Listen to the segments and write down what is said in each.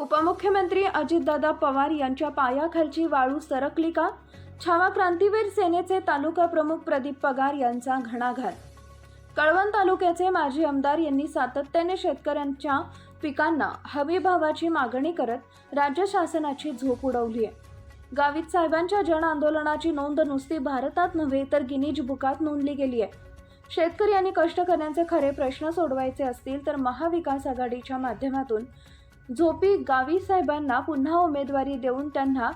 उपमुख्यमंत्री अजितदादा पवार यांच्या पायाखालची वाळू सरकली का? छावा क्रांतीवीर सेनेचे तालुका प्रमुख प्रदीप पगार यांचा घणाघात. कळवण तालुक्याचे माजी आमदार यांनी सातत्याने शेतकऱ्यांच्या पिकांना हमी भावाची मागणी करत राज्य शासनाची झोप उडवली आहे गावित साहेबांच्या जन आंदोलनाची नोंद नुसती भारतात नव्हे तर गिनीज बुकात नोंदली गेली आहे शेतकरी आणि कष्टकऱ्यांचे खरे प्रश्न सोडवायचे असतील तर महाविकास आघाडीच्या माध्यमातून झोपी गावी साहेबांना पुन्हा उमेदवारी देऊन त्यांना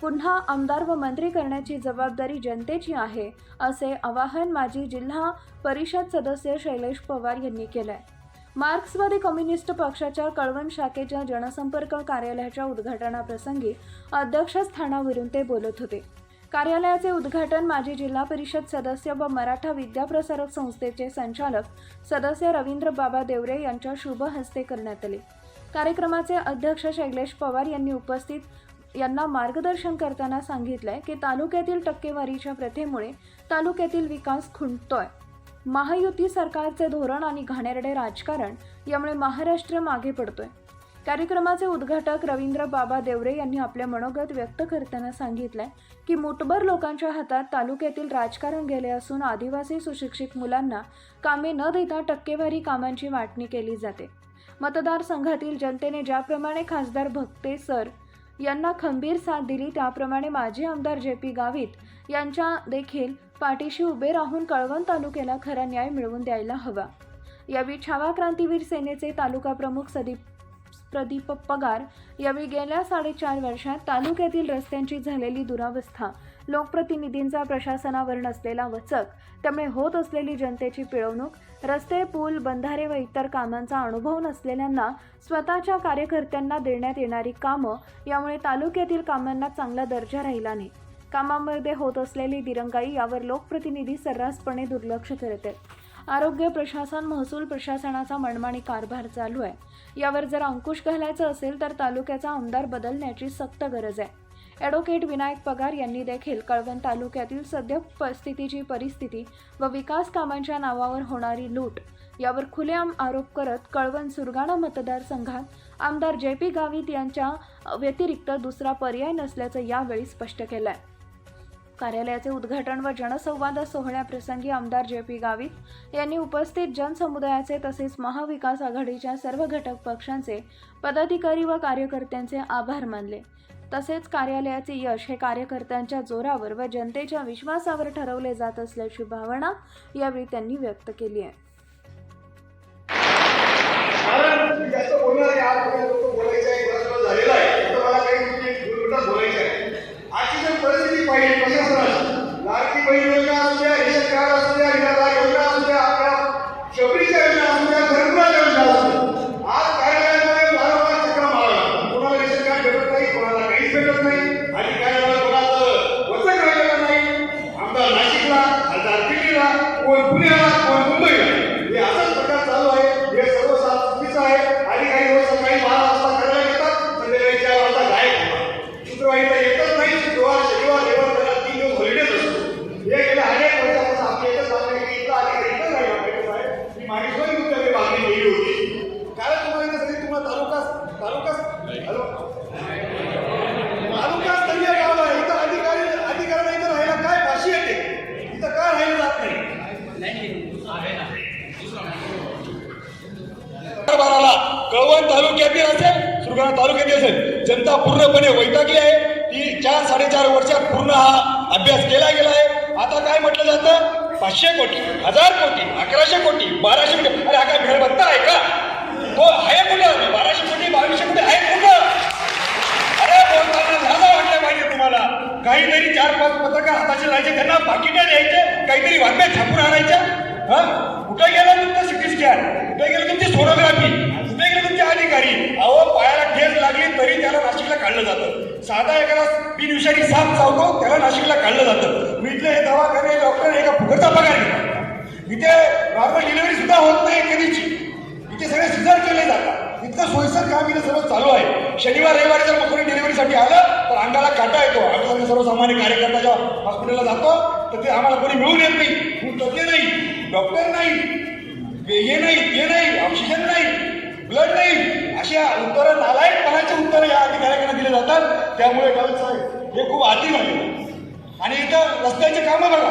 पुन्हा आमदार व मंत्री करण्याची जबाबदारी जनतेची आहे असे आवाहन माजी जिल्हा परिषद सदस्य शैलेश पवार यांनी केलं आहे मार्क्सवादी कम्युनिस्ट पक्षाच्या कळवण शाखेच्या जनसंपर्क कार्यालयाच्या उद्घाटनाप्रसंगी अध्यक्षस्थानावरून ते बोलत होते. कार्यालयाचे उद्घाटन माजी जिल्हा परिषद सदस्य व मराठा विद्याप्रसारक संस्थेचे संचालक सदस्य रवींद्र बाबा देवरे यांच्या शुभ हस्ते करण्यात आले. कार्यक्रमाचे अध्यक्ष शैलेश पवार यांनी उपस्थित यांना मार्गदर्शन करताना सांगितलंय की तालुक्यातील टक्केवारीच्या प्रथेमुळे तालुक्यातील विकास खुंटतोय. महायुती सरकारचे धोरण आणि घाणेरडे राजकारण यामुळे महाराष्ट्र मागे पडतोय. कार्यक्रमाचे उद्घाटक रवींद्र बाबा देवरे यांनी आपले मनोगत व्यक्त करताना सांगितलंय की मुठभर लोकांच्या हातात तालुक्यातील राजकारण गेले असून आदिवासी सुशिक्षित मुलांना कामे न देता टक्केवारी कामांची वाटणी केली जाते. मतदारसंघातील जनतेने ज्याप्रमाणे खासदार भक्ते सर यांना खंबीर साथ दिली त्याप्रमाणे माजी आमदार जे पी गावित यांच्या देखील पाठीशी उभे राहून कळवण तालुक्याला खरा न्याय मिळवून द्यायला हवा. यावेळी छावा क्रांतीवीर सेनेचे तालुका प्रमुख सदीप प्रदीप पगार यावेळी गेल्या साडेचार वर्षात तालुक्यातील रस्त्यांची झालेली दुरावस्था लोकप्रतिनिधींचा प्रशासनावर नसलेला वचक त्यामुळे होत असलेली जनतेची पिळवणूक रस्ते पूल बंधारे व इतर कामांचा अनुभव नसलेल्यांना स्वतःच्या कार्यकर्त्यांना देण्यात येणारी कामं यामुळे तालुक्यातील कामांना चांगला दर्जा राहिला नाही. कामामध्ये होत असलेली दिरंगाई यावर लोकप्रतिनिधी सर्रासपणे दुर्लक्ष करत आहेत. आरोग्य प्रशासन महसूल प्रशासनाचा मनमानी कारभार चालू आहे. यावर जर अंकुश घालायचं असेल तर तालुक्याचा आमदार बदलण्याची सक्त गरज आहे. ॲडव्होकेट विनायक पगार यांनी देखील कळवण तालुक्यातील सद्य परिस्थितीची परिस्थिती व विकास कामांच्या नावावर होणारी लूट यावर खुलेआम आरोप करत कळवण सुरगाणा मतदारसंघात आमदार जे पी गावित यांच्या व्यतिरिक्त दुसरा पर्याय नसल्याचं यावेळी स्पष्ट केलं आहे कार्यालयाचे उद्घाटन व जनसंवाद सोहळ्याप्रसंगी आमदार जे पी गावित यांनी उपस्थित जनसमुदायाचे तसेच महाविकास आघाडीच्या सर्व घटक पक्षांचे पदाधिकारी व कार्यकर्त्यांचे आभार मानले. तसेच कार्यालयाचे यश हे कार्यकर्त्यांच्या जोरावर व जनतेच्या विश्वासावर ठरवले जात असल्याची भावना यावेळी त्यांनी व्यक्त केली आहे. झालेला आहे. मला काही बोलायचं आहे. आजची जर परिस्थिती पाहिजे प्रशासनाची लाडकी बहीण योजना असू द्या रेशन कार्ड असू द्या निराधार योजना असू द्या आपल्या शबरीच्या योजना असू द्या घरकुलाच्या योजना असू द्या आज कार्यालयामध्ये वारंवार चक्र मारावं कोणाला रेशन कार्ड भेटत नाही कोणाला काहीच भेटत नाही आणि कार्यालयाला कोणाचं वचक राहिलेलं नाही आमदार नाशिकला खासदार दिल्लीला कोण पुण्याला कोण मुंबईला हे असाच प्रकार चालू आहे हे सर्व सा- चुकीचं आहे आणि काही दिवस सकाळी बारा वाजता करायला येतात संध्याकाळी चार वाजता गायब होतात शुक्रवारीला येतच नाही शुक्रवार शनिवार रविवार त्याला तीन दिवस हॉलिडेज असतो हे गेल्या अनेक वर्षापासून आपल्या इथं मागणी की इथं अधिकारी इथं नाही आपल्याकडे साहेब मी मागे पण तुमच्याकडे मागणी केली होती कारण तुम्हाला इथं सगळी तुम्हाला तालुका तालुका हॅलो तालुका स्तरीय गाव आहे इथं अधिकारी अधिकाऱ्यांना इथं राहायला काय फाशी येते इथं का राहिलं जात नाही कारभाराला कळवण तालुक्यातील असेल सुरगाणा तालुक्यातील असेल. जनता पूर्णपणे वैतागली आहे. ती चार साडेचार वर्षात पूर्ण हा अभ्यास केला गेला आहे. आता काय म्हटलं जातं? पाचशे कोटी हजार कोटी अकराशे कोटी बाराशे कोटी. अरे हा काय भेळबत्ता आहे का? तो आहे कुठं? बाराशे कोटी बावीसशे कोटी आहे कुठं? अरे बोलताना झालं वाटलं पाहिजे तुम्हाला. काहीतरी चार पाच पत्रकार हाताचे लायचे त्यांना पाकिटे द्यायचे काहीतरी बातम्या छापून आणायच्या हा? कुठे गेलं तुमचं सिटी स्कॅन? कुठे गेलं तुमची सोनोग्राफी? कुठे अधिकारी. अहो पायाला ठेच लागली तरी त्याला नाशिकला काढलं जातं. साधा एखादा बिनविषारी साप चावतो त्याला नाशिकला काढलं जातं. मी इथले हे दवाखाने डॉक्टर एका फुकटचा पगार घेतात इथे नॉर्मल डिलिव्हरी सुद्धा होत नाही कधीची इथे सगळे सिझर केले जातात. इतकं सोयीस्कर काम इथे सर्व चालू आहे. शनिवार रविवारी जर कोणी डिलिव्हरीसाठी आलं तर अंगाला काटा येतो. आम्ही सर्वसामान्य कार्यकर्ता जेव्हा हॉस्पिटलला जातो तर ते आम्हाला कोणी मिळून येत नाही. खूप तज्ञ नाही. डॉक्टर नाही. हे नाही ते नाही ऑक्सिजन नाही. ब्लड नाही अशा उत्तरं नालायकपणाचे उत्तर दिले जातात. त्यामुळे गाव साहेब हे खूप आधी झाले आणि इथं रस्त्याचे कामं बघा.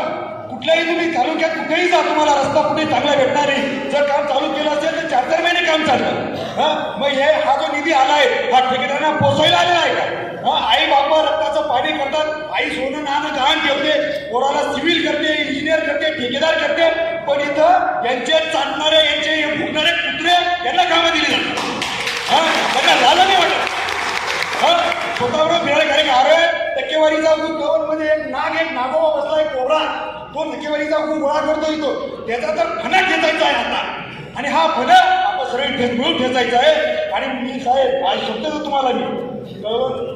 कुठल्याही तुम्ही तालुक्यात कुठेही जा तुम्हाला रस्ता कुठे चांगला भेटणार नाही. जर काम चालू केलं असेल तर चार चार महिने काम चाललं हा? मग हे हा जो निधी आलाय हा ठेकेदारांना पोचायला आलेला आहे का? हां? आई बाबा रक्ताचं पाणी करतात. आई सोनं नाणं गहाण ठेवते. कोणाला सिव्हिल करते इंजिनियर करते ठेकेदार करते. पण इथं यांचे चालणारे यांचे हे फुटणारे कुत्रे यांना कामं दिली जातात. हा त्यांना झालं नाही वाटत. हा स्वतःवर फिरायला कारण अरे टक्केवारीचा गव्हर्नमध्ये एक नाग एक नागोबा एक कोबरा. तो टक्केवारीचा खूप गोळा करतो येतो त्याचा तर फणा खेचायचा आहे आता. आणि हा फणा आपण सगळे मिळून ठेचायचा आहे. आणि मी साहेब आज शब्द तुम्हाला मी कळवण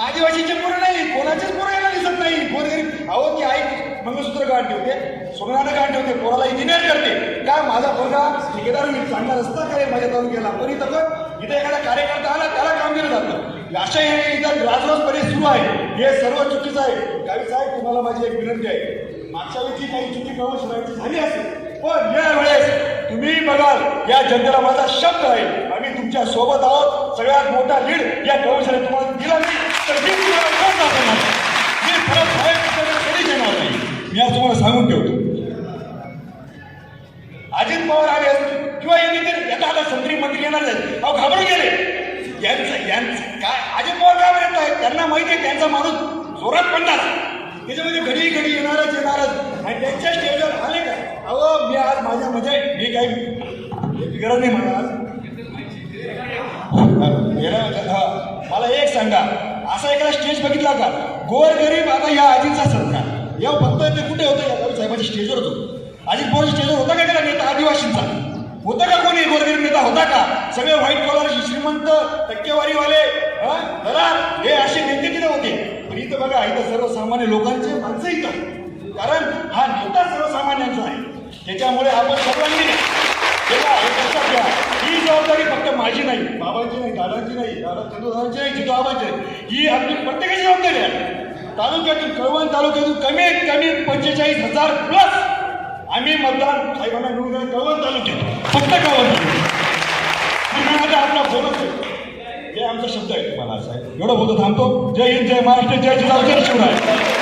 आदिवासीचे पोरं नाही कोणाचेच पोरं यायला दिसत नाही. गोरगरीब अहो ती आई मंगळसूत्र गाठ ठेवते सोनानं गाठ ठेवते पोराला इंजिनियर करते. काय माझा पोरगा ठेकेदार मी चांगला रस्ता काय माझ्या तालुक्याला पण इथं इथे इथं एखादा कार्यकर्ता आला त्याला काम दिलं जातं. अशा हे इथं राजरोसपणे सुरू आहे. हे सर्व चुकीचं आहे. गावी साहेब तुम्हाला माझी एक विनंती आहे. मागच्या वेळची काही चुकी कळून शिवायची झाली असेल पण यावेळेस तुम्ही बघाल या जनतेला माझा शब्द आहे. आम्ही तुमच्यासोबत आहोत. सगळ्यात मोठा लीड या कमिशनने तुम्हाला दिला नाही. तर मी तुम्हाला दाखवणार मी खरं नाही. मी आज तुम्हाला सांगून ठेवतो. अजित पवार आले असतील किंवा यांनी तर आता आता संत्री मंत्री येणार आहेत. अहो घाबरून गेले. यांचं यांचं काय? अजित पवार काय म्हणत आहेत? त्यांना माहिती आहे त्यांचा माणूस जोरात पडणार. त्याच्यामध्ये घडी घडी येणारच येणारच. आणि त्यांच्या स्टेजवर आले का? अहो मी आज माझ्या म्हणजे मी काही गरज नाही मला आज मला एक सांगा. असा एखादा स्टेज बघितला का गोर गरीब आता या आजीचा सत्कार. या फक्त ते कुठे होतं? या साहेबांच्या साहेबाच्या स्टेजवर होतो. अजित पवार स्टेजवर होता का त्याला नेता? आदिवासींचा. होता का कोणी गोरगरीब नेता? होता का? सगळे व्हाईट कॉलर श्रीमंत टक्केवारीवाले हा? दलाल हे असे नेते तिथे होते. पण इथं बघा इथं सर्वसामान्य लोकांचे माणसं इथं कारण हा नेता सर्वसामान्यांचा आहे. त्याच्यामुळे आपण सर्वांनी घ्या जबाबदारी फक्त माझी नाही बाबांची नाही दादाची नाही दादा चंद्रदादांची नाही जितो आबांची नाही ही आपली प्रत्येकाची जबाबदारी आहे. तालुक्यातून कळवण तालुक्यातून कमीत कमी पंचेचाळीस हजार प्लस आम्ही मतदान साहेबांना निवडून कळवण तालुक्यात. फक्त कळवण तालुक्यात. आपला बोलत हे आमचा शब्द आहे तुम्हाला साहेब. एवढं बोलतो थांबतो. जय हिंद जय महाराष्ट्र जय जिल्हा जय शिवराय.